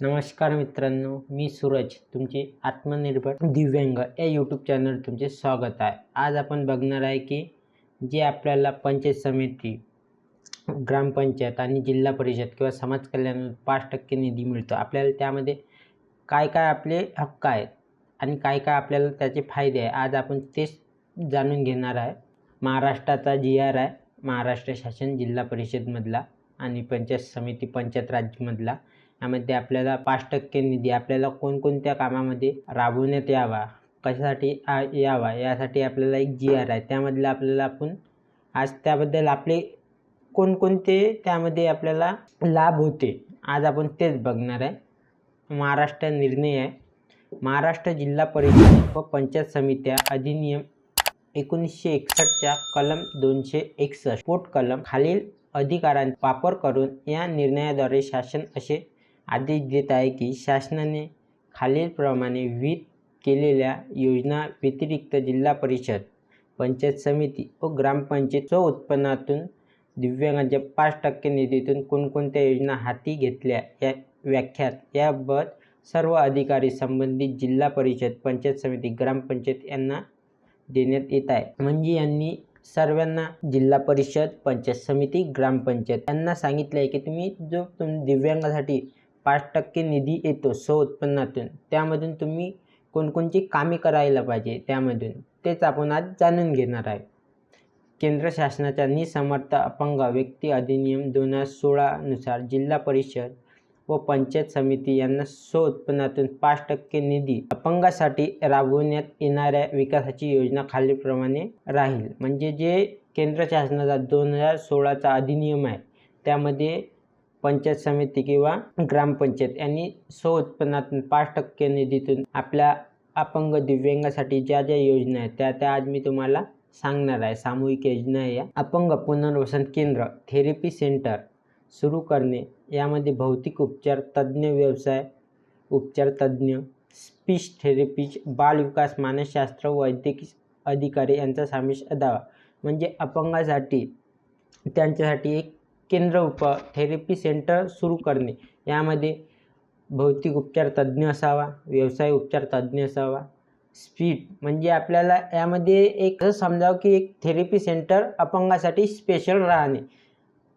नमस्कार मित्रांनो मी सूरज तुमचे आत्मनिर्भर दिव्यांग. या यूट्यूब चॅनल तुमचे स्वागत आहे. आज आपण बघणार आहे की जे आपल्याला पंचायत समिती ग्रामपंचायत आणि जिल्हा परिषद किंवा समाज कल्याण पाच टक्के निधी मिळतो. आपल्याला त्यामध्ये काय काय आपले हक्क आहेत आणि काय काय आपल्याला त्याचे फायदे आहे आज आपण तेच जाणून घेणार आहे. महाराष्ट्राचा जी आर आहे. महाराष्ट्र शासन जिल्हा परिषदमधला आणि पंचायत समिती पंचायत राज्यमधला यामध्ये आपल्याला पाच टक्के निधी आपल्याला कोणकोणत्या कामामध्ये राबवण्यात यावा कशासाठी आ यावा यासाठी आपल्याला एक जी आर आहे. त्यामधलं आपल्याला आपण आज त्याबद्दल आपले कोणकोणते त्यामध्ये आपल्याला लाभ होते आज आपण तेच बघणार आहे. महाराष्ट्र निर्णय आहे. महाराष्ट्र जिल्हा परिषद व पंचायत समित्या अधिनियम एकोणीसशे एकसष्टच्या कलम दोनशे एकसष्ट पोट कलम खालील अधिकारांचा वापर करून या निर्णयाद्वारे शासन असे आदेश देत आहे की शासनाने खालीलप्रमाणे विहित केलेल्या योजना व्यतिरिक्त जिल्हा परिषद पंचायत समिती व ग्रामपंचायत उत्पन्नातून दिव्यांगांच्या पाच टक्के निधीतून कोणकोणत्या योजना हाती घेतल्या या व्याख्यात याबाबत सर्व अधिकारी संबंधित जिल्हा परिषद पंचायत समिती ग्रामपंचायत यांना देण्यात येत आहे. म्हणजे यांनी सर्वांना जिल्हा परिषद पंचायत समिती ग्रामपंचायत यांना सांगितलं आहे की तुम्ही जो तुम दिव्यांगासाठी पाच टक्के निधी येतो स्व उत्पन्नातून. त्यामधून तुम्ही कोणकोणची कामे करायला पाहिजे त्यामधून तेच आपण आज जाणून घेणार आहे केंद्र शासनाच्या निसमर्थ अपंग व्यक्ती अधिनियम दोन हजार सोळानुसार जिल्हा परिषद व पंचायत समिती यांना स्व उत्पन्नातून पाच टक्के निधी अपंगासाठी राबवण्यात येणाऱ्या विकासाची योजना खालीलप्रमाणे राहील. म्हणजे जे केंद्र शासनाचा दोन हजार सोळाचा अधिनियम आहे त्यामध्ये पंचायत समिती किंवा ग्रामपंचायत यांनी स्व उत्पन्नातून पाच टक्के निधीतून आपल्या अपंग दिव्यांगासाठी ज्या ज्या योजना आहेत त्या त्या आज मी तुम्हाला सांगणार आहे. सामूहिक योजना आहे या. अपंग पुनर्वसन केंद्र थेरपी सेंटर सुरू करणे यामध्ये भौतिक उपचार तज्ज्ञ व्यवसाय उपचार तज्ज्ञ स्पीच थेरपी बालविकास मानसशास्त्र वैद्यकीय अधिकारी यांचा समावेश असावा. म्हणजे अपंगासाठी त्यांच्यासाठी एक केंद्र उप थेरपी सेंटर सुरू करणे. यामध्ये भौतिक उपचार तज्ज्ञ असावा व्यवसाय उपचार तज्ज्ञ असावा. स्पीड म्हणजे आपल्याला यामध्ये एक समजावं की एक थेरपी सेंटर अपंगासाठी स्पेशल राहणे.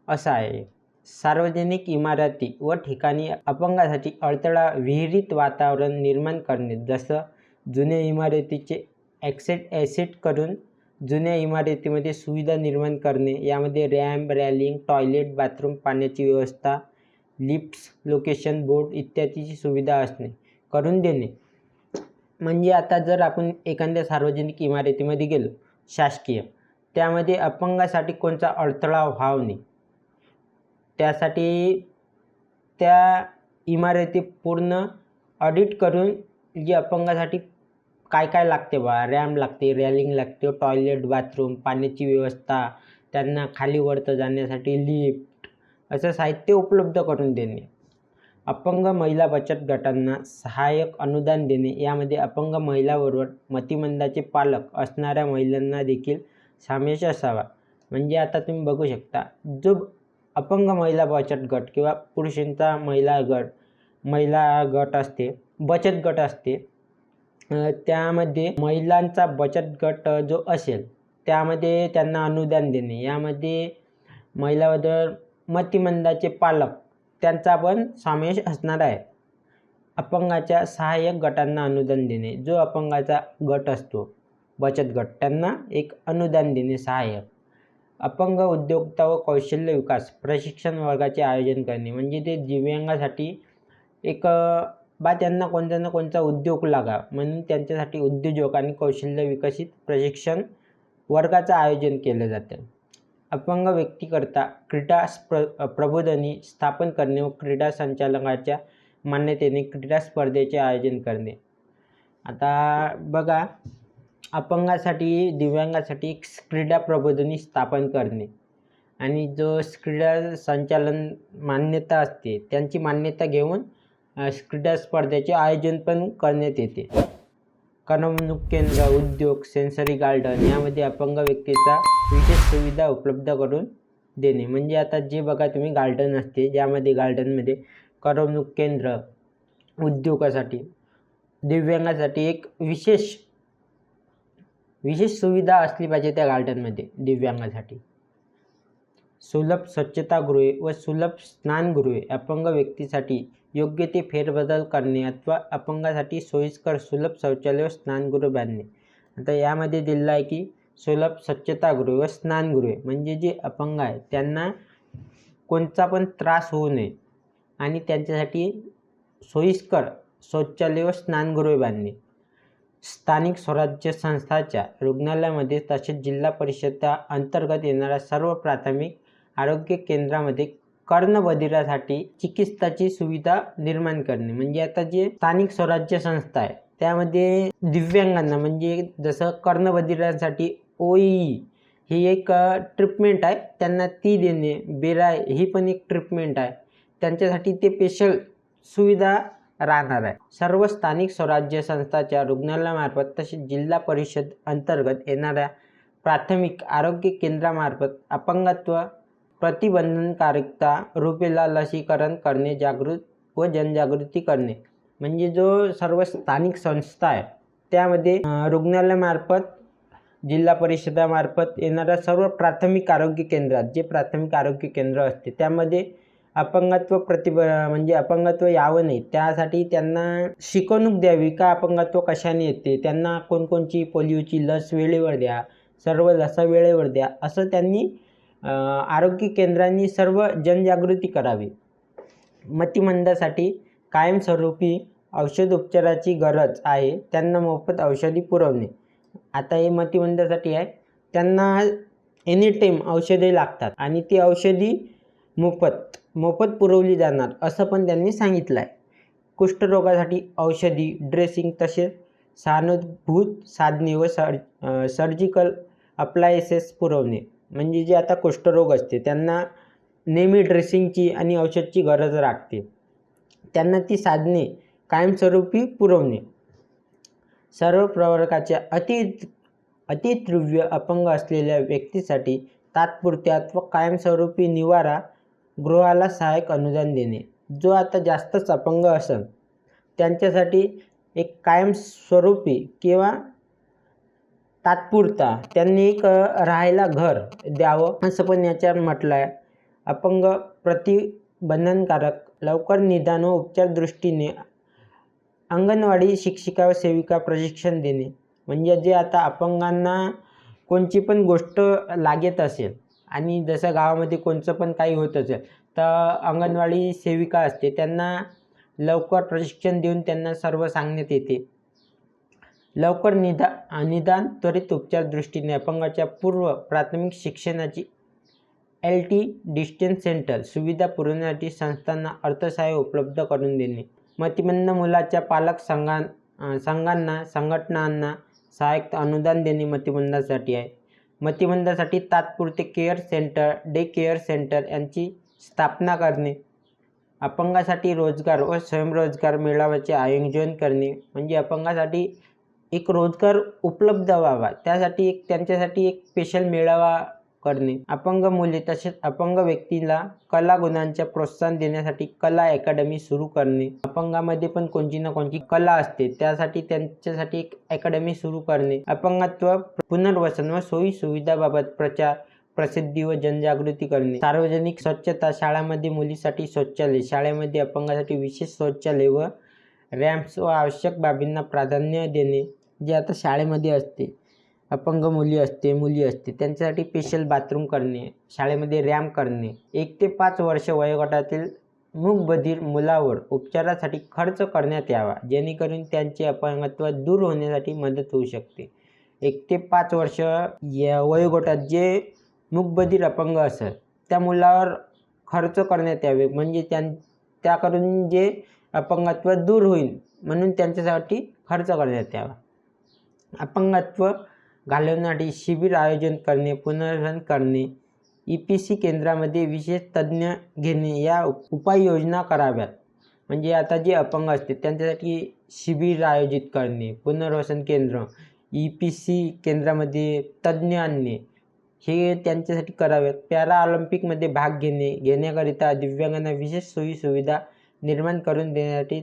असं आहे. सार्वजनिक इमारती व ठिकाणी अपंगासाठी अडथळा विहिरीत वातावरण निर्माण करणे. जसं जुन्या इमारतीचे ॲक्सेट ॲसेट करून जुन्या इमारतीमध्ये सुविधा निर्माण करणे यामध्ये रॅम्प रॅलिंग टॉयलेट बाथरूम पाण्याची व्यवस्था लिफ्ट्स लोकेशन बोर्ड इत्यादीची सुविधा असणे करून देणे. म्हणजे आता जर आपण एखाद्या सार्वजनिक इमारतीमध्ये गेलो शासकीय त्यामध्ये अपंगासाठी कोणता अडथळा व्हाव नाही त्यासाठी त्या इमारती पूर्ण ऑडिट करून जी अपंगासाठी काय काय लागते बा? रॅम लागते रॅलिंग लागते टॉयलेट बाथरूम पाण्याची व्यवस्था त्यांना खाली वरतं जाण्यासाठी लिफ्ट असं साहित्य उपलब्ध करून देणे. अपंग महिला बचत गटांना सहाय्यक अनुदान देणे. यामध्ये अपंग महिलाबरोबर मतिमंदाचे पालक असणाऱ्या महिलांना देखील समावेश असावा. म्हणजे आता तुम्ही बघू शकता जो अपंग महिला बचत गट किंवा पुरुषांचा महिला गट महिला गट असते बचत गट असते त्यामध्ये महिलांचा बचत गट जो असेल त्यामध्ये त्यांना अनुदान देणे. यामध्ये महिलाबद्दल मतिमंदाचे पालक त्यांचा पण समावेश असणार आहे. अपंगाच्या सहाय्यक गटांना अनुदान देणे. जो अपंगाचा गट असतो बचत गट त्यांना एक अनुदान देणे सहाय्यक. अपंग उद्योगता व कौशल्य विकास प्रशिक्षण वर्गाचे आयोजन करणे. म्हणजे ते दिव्यांगासाठी एक बा त्यांना कोणत्या ना कोणता उद्योग लागा. म्हणून त्यांच्यासाठी उद्योजक आणि कौशल्य विकसित प्रशिक्षण वर्गाचं आयोजन केलं जातं. अपंग व्यक्तीकरता क्रीडा प्र प्रबोधनी स्थापन करणे व क्रीडा संचालकाच्या मान्यतेने क्रीडा स्पर्धेचे आयोजन करणे. आता बघा अपंगासाठी दिव्यांगासाठी एक क्रीडा प्रबोधनी स्थापन करणे. आणि जो क्रीडा संचालन मान्यता असते त्यांची मान्यता घेऊन क्रीडा स्पर्धेचे आयोजन पण करण्यात येते. करमणूक केंद्र उद्योग सेन्सरी गार्डन यामध्ये अपंग व्यक्तीचा विशेष सुविधा उपलब्ध करून देणे. म्हणजे आता जे बघा तुम्ही गार्डन असते ज्यामध्ये गार्डनमध्ये करमणूक केंद्र उद्योगासाठी दिव्यांगासाठी एक विशेष विशेष सुविधा असली पाहिजे त्या गार्डनमध्ये दिव्यांगासाठी. सुलभ स्वच्छतागृहे व सुलभ स्नानगृहे अपंग व्यक्तीसाठी योग्य ते फेरबदल करणे अथवा अपंगासाठी सोयीस्कर सुलभ शौचालय व स्नानगृह बांधणे. आता यामध्ये दिलेलं आहे की सुलभ स्वच्छतागृह व स्नानगृहे म्हणजे जे अपंग आहे त्यांना कोणता पण त्रास होऊ नये आणि त्यांच्यासाठी सोयीस्कर शौचालय व स्नानगृहे बांधणे. स्थानिक स्वराज्य संस्थाच्या रुग्णालयामध्ये तसेच जिल्हा परिषदा अंतर्गत येणाऱ्या सर्व प्राथमिक आरोग्य केंद्रामध्ये कर्णबधिरासाठी चिकित्साची सुविधा निर्माण करणे. म्हणजे आता जे स्थानिक स्वराज्य संस्था आहे त्यामध्ये दिव्यांगांना म्हणजे जसं कर्णबधिरांसाठी ओई ही एक ट्रीटमेंट आहे. त्यांना ती देणे बेराय ही पण एक ट्रीटमेंट आहे. त्यांच्यासाठी ते स्पेशल सुविधा राहणार आहे. सर्व स्थानिक स्वराज्य संस्थाच्या रुग्णालयामार्फत तसेच जिल्हा परिषद अंतर्गत येणाऱ्या प्राथमिक आरोग्य केंद्रामार्फत अपंगत्व प्रतिबंधनकारकता रुपेला लसीकरण करणे जागृत व जनजागृती करणे. म्हणजे जो सर्व स्थानिक संस्था आहे त्यामध्ये रुग्णालयामार्फत जिल्हा परिषदामार्फत येणाऱ्या सर्व प्राथमिक आरोग्य केंद्रात जे प्राथमिक आरोग्य केंद्र असते त्यामध्ये अपंगत्व प्रतिब म्हणजे अपंगत्व यावं नाही. त्यासाठी त्यांना शिकवणूक द्यावी का अपंगत्व कशाने येते? त्यांना कोणकोणची पोलिओची लस वेळेवर द्या सर्व लसा वेळेवर द्या असं त्यांनी आरोग्य केंद्रांनी सर्व जनजागृती करावी. मतिमंदासाठी कायमस्वरूपी औषधोपचाराची गरज आहे त्यांना मोफत औषधी पुरवणे. आता हे मतिमंदासाठी आहे. त्यांना एनी टाईम औषधे लागतात आणि ती औषधी मोफत मोफत पुरवली जाणार असं पण त्यांनी सांगितलं आहे कुष्ठरोगासाठी औषधी ड्रेसिंग तसेच सहानुभूत साधने व सर्ज सर्जिकल अप्लायसेस पुरवणे. म्हणजे जे आता कुष्ठरोग असते त्यांना नेहमी ड्रेसिंगची आणि औषधची गरज लागते त्यांना ती साधने कायमस्वरूपी पुरवणे. सर्व प्रवर्गाच्या अति अतितीव्र अपंग असलेल्या व्यक्तीसाठी तात्पुरत्या व कायमस्वरूपी निवारा गृहाला सहाय्यक अनुदान देणे. जो आता जास्तच अपंग असेल त्यांच्यासाठी एक कायमस्वरूपी किंवा तात्पुरता. त्यांनी एक राहायला घर द्यावं असं पण याच्यावर म्हटलं आहे अपंग प्रतिबंधनकारक लवकर निदान व उपचार दृष्टीने अंगणवाडी शिक्षिका व सेविका प्रशिक्षण देणे. म्हणजे जे आता अपंगांना कोणची पण गोष्ट लागत असेल आणि जसं गावामध्ये कोणचं पण काही होत असेल तर अंगणवाडी सेविका असते त्यांना लवकर प्रशिक्षण देऊन त्यांना सर्व सांगण्यात येते. लवकर निदा निदान त्वरित उपचार दृष्टीने अपंगाच्या पूर्व प्राथमिक शिक्षणाची एल टी डिस्टन्स सेंटर सुविधा पुरवण्यासाठी संस्थांना अर्थसहाय्य उपलब्ध करून देणे. मतिमंद मुलाच्या पालक संघां संघांना संघटनांना सहाय्यक अनुदान देणे मतिमंदासाठी आहे. मतिमंदासाठी तात्पुरते care centre day care centre यांची स्थापना करणे. अपंगासाठी रोजगार व स्वयंरोजगार मेळाव्याचे आयोजन करणे. म्हणजे अपंगासाठी एक रोजगार उपलब्ध व्हावा. त्यासाठी एक त्यांच्यासाठी एक स्पेशल मेळावा करणे. अपंग मुले तसेच अपंग व्यक्तीला कला गुणांचे प्रोत्साहन देण्यासाठी कला अकॅडमी सुरू करणे. अपंगामध्ये पण कोणती ना कोणती कला असते. त्यासाठी त्यांच्यासाठी एक अकॅडमी सुरू करणे. अपंगत्व पुनर्वसन व सोयी सुविधाबाबत प्रचार प्रसिद्धी व जनजागृती करणे. सार्वजनिक स्वच्छता शाळामध्ये मुलीसाठी शौचालय शाळेमध्ये अपंगासाठी विशेष शौचालय व रॅम्प्स व आवश्यक बाबींना प्राधान्य देणे. जे आता शाळेमध्ये असते अपंग मुली असते मुली असते त्यांच्यासाठी स्पेशल बाथरूम करणे शाळेमध्ये रॅम्प करणे एक ते पाच वर्ष वयोगटातील मूकबधीर मुलावर उपचारासाठी खर्च करण्यात यावा जेणेकरून त्यांचे अपंगत्व दूर होण्यासाठी मदत होऊ शकते. एक ते पाच वर्ष या वयोगटात जे मूकबधीर अपंग असेल त्या मुलावर खर्च करण्यात यावे म्हणजे त्यां त्याकडून जे अपंगत्व दूर होईल म्हणून त्यांच्यासाठी खर्च करण्यात यावा. अपंगत्व घालवण्यासाठी शिबिर आयोजन करणे पुनर्वसन करणे ई पी सी केंद्रामध्ये विशेष तज्ज्ञ घेणे या उपाययोजना कराव्यात. म्हणजे आता जे अपंग असते त्यांच्यासाठी शिबिर आयोजित करणे पुनर्वसन केंद्र ई पी सी केंद्रामध्ये तज्ज्ञ आणणे हे त्यांच्यासाठी कराव्यात पॅरा ऑलिम्पिकमध्ये भाग घेणे घेण्याकरिता दिव्यांगांना विशेष सोयीसुविधा निर्माण करून देण्यासाठी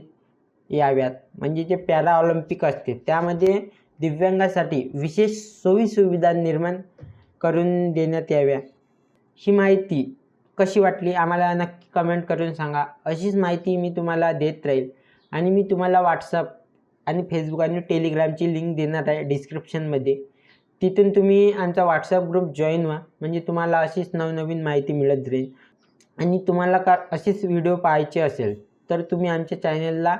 याव्यात. म्हणजे जे पॅरा ऑलिम्पिक असते त्यामध्ये दिव्यांगासाठी विशेष सोयीसुविधा निर्माण करून देण्यात याव्या. ही माहिती कशी वाटली आम्हाला नक्की कमेंट करून सांगा. अशीच माहिती मी तुम्हाला देत राहील आणि मी तुम्हाला व्हॉट्सअप आणि फेसबुक आणि टेलिग्रामची लिंक देणार आहे डिस्क्रिप्शनमध्ये तिथून तुम्ही आमचा व्हॉट्सअप ग्रुप जॉईन व्हा. म्हणजे तुम्हाला अशीच नवनवीन माहिती मिळत राहील. आणि तुम्हाला का असेच व्हिडिओ पाहायचे असेल तर तुम्ही आमच्या चॅनलला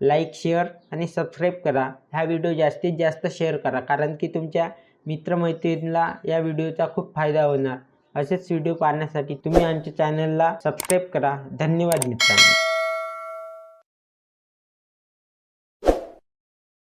लाईक शेअर आणि सबस्क्राईब करा. हा व्हिडिओ जास्तीत जास्त शेअर करा कारण की तुमच्या मित्रमैत्रिणीला या व्हिडिओचा खूप फायदा होणार. असेच व्हिडिओ पाहण्यासाठी तुम्ही आमच्या चॅनलला सबस्क्राईब करा. धन्यवाद मित्रांनो.